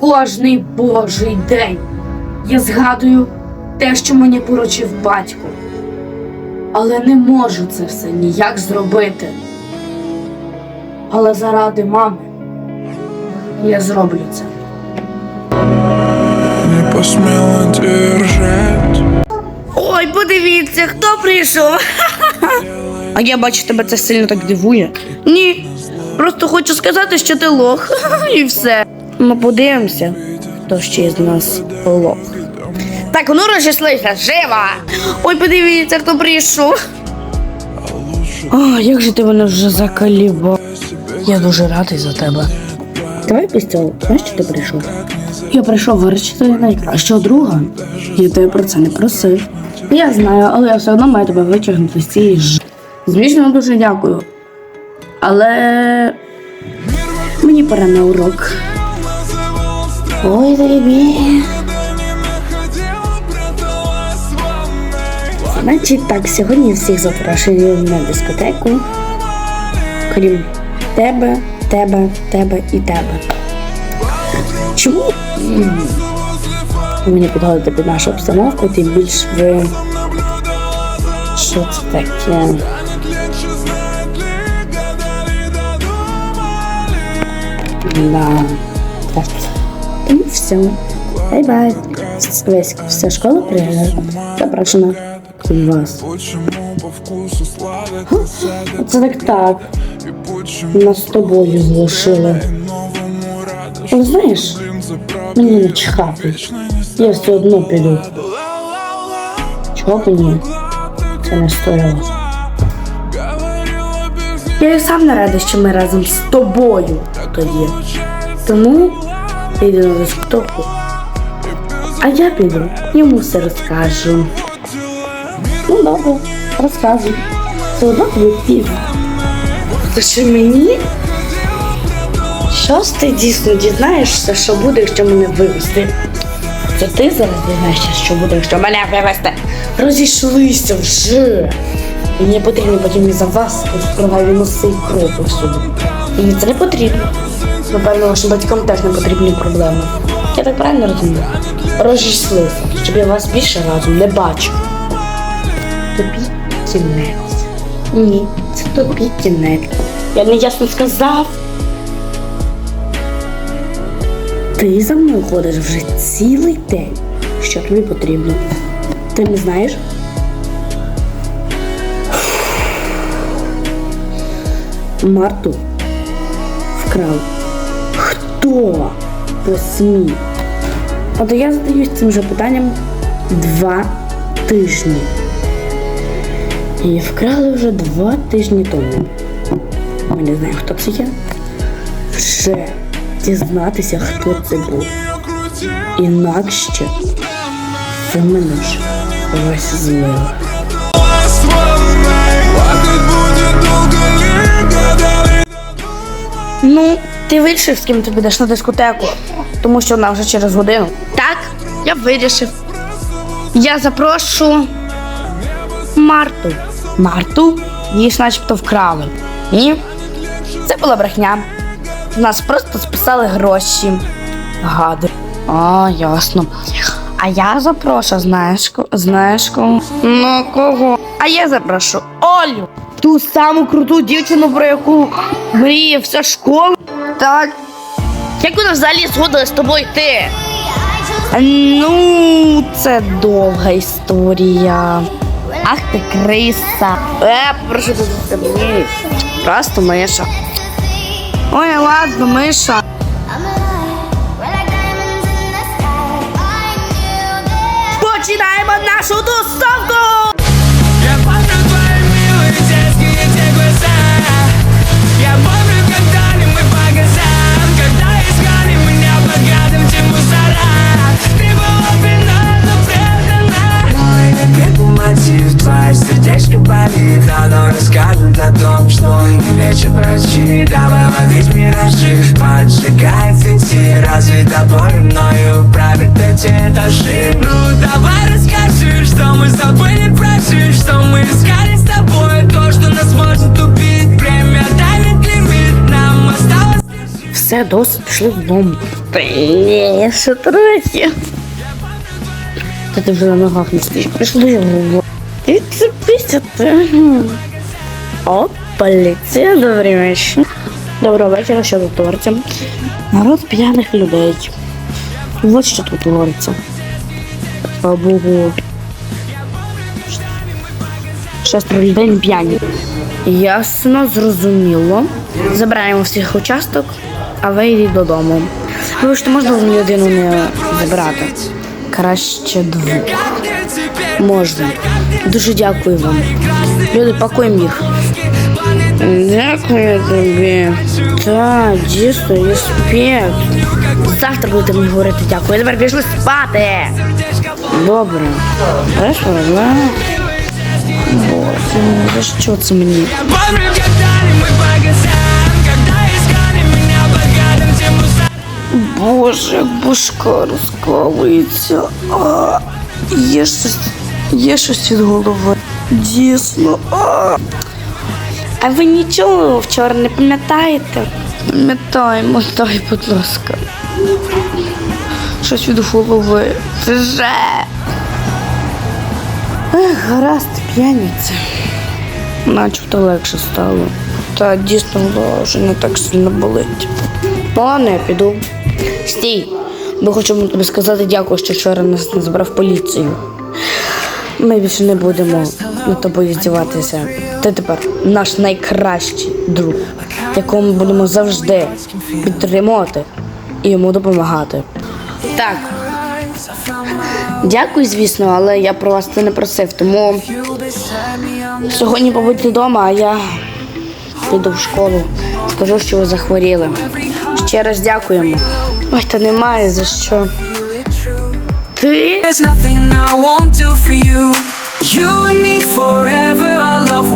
Кожний божий день я згадую те, що мені поручив батько. Але не можу це все ніяк зробити. Але заради мами я зроблю це. Не посмела держать Ой, подивіться, хто прийшов. А я бачу, тебе це сильно так дивує. Ні. Просто хочу сказати, що ти лох. І все. Ну, подивимося, хто ще з нас лох. Так, ну розчислися, жива! Ой, подивіться, хто прийшов. А, як же ти мене вже закалібав. Я дуже радий за тебе. Давай пістол, знаєш, що ти прийшов? Я прийшов вирішити найкращого друга. Я тебе про це не просив. Я знаю, але я все одно маю тебе витягнути з цієї ж. Звісно, дуже дякую. Але мені пора на урок. Ой, тобі. Значить так, сьогодні всіх запрошую на дискотеку. Крім тебе, тебе, тебе і тебе. Чому мені підходити під нашу обстановку, тим більш ви. Що це таке? Да. Все. Бай-бай. Весь, вся школа. Запрошена. Крім вас. Це так так. Нас з тобою залишили. Але знаєш, мені не чхати. Я все одно піду. Чого б ні? Це не стояло. Я і сам не радий, що ми разом з тобою тоді. Тому ти йди на. А я піду, йому все розкажу. Ну добре, розказуй. Все одно тобі пів. Це що мені? Щось ти дійсно дізнаєшся, що буде, якщо мене вивезти? Це ти зараз дізнаєшся, що буде, якщо мене вивезти? Розійшлися вже. Мені потрібно потім і за вас кроваві носи кров повсюди. Мені це не потрібно. Напевно, вашим батькам теж не потрібні проблеми. Я так правильно розумію? Розійшлися, щоб я вас більше разом не бачив. Тобі кінець. Ні, це тобі кінець. Я не ясно сказав. Ти за мною ходиш вже цілий день. Що тобі потрібно? Ти не знаєш? Марту вкрав. Хто посмів? От я задаюсь цим же питанням два тижні. І вкрали вже два тижні тому. Ми не знаємо, хто це є. Вже дізнатися, хто це був. Інакше ви мене ж весь гадали Ну, ти вирішив, з ким ти підеш на дискотеку, тому що вона вже через годину. Так, я вирішив. Я запрошу Марту. Марту? Її ж начебто вкрали. Ні? Це була брехня. Нас просто списали гроші. Гади. А, ясно. А я запрошу, знаєш, знаєш кого? Ну кого? А я запрошу Олю. Ту саму круту дівчину, про яку мріє вся школа. Так. Як вона взагалі згодилась з тобою йти? Ну, це довга історія. Ах ти криса. Е, прошу тебе. Просто миша. Ой, ладно, миша. Починаємо нашу тусовку! прочит Давай ловить миражи, поджигает сети Разве тобой мною правит эти этажи Ну давай расскажи, что мы забыли прожить Что мы искали с тобой То, что нас может убить Время давит лимит Нам осталось Все, досить, пішли додому. Та ні, ще трохи. Та ти вже на ногах не стоїш. Пішли його. Ти це пісяти. о, поліція, добрий вечір. Доброго вечора, що тут твориться? Народ п'яних людей. Ось що тут твориться. Богу. Шестеро людей п'яні. Ясно, зрозуміло. Забираємо всіх участок, а ви йдіть додому. Вибачте, можна одну людину не забирати? Краще двох. Можна. Дуже дякую вам. Люди, пакуємо їх. Дякую тобі. Так, дійсно, респект. Завтра будете мені говорити дякую. Тепер пішли спати. Добре. Без проблем. Боже, за що це мені? Боже, як башка розкалується. Є щось, є щось від голови. Дійсно. А. а ви нічого вчора не пам'ятаєте? Пам'ятаємо, дай, будь ласка. Щось від голови. Це же. Ех, гаразд, п'яниця. Начебто легше стало. Та дійсно голова вже не так сильно болить. Ну, ладно, я піду. Стій, ми хочемо тобі сказати дякую, що вчора нас не забрав поліцію. Ми більше не будемо над тобою здіватися. Ти тепер наш найкращий друг, якому ми будемо завжди підтримувати і йому допомагати. Так. Дякую, звісно, але я про вас це не просив, тому сьогодні побудьте вдома, а я піду в школу. Скажу, що ви захворіли. Ще раз дякуємо. Ой, та немає за що. Ти? You and me forever, our love.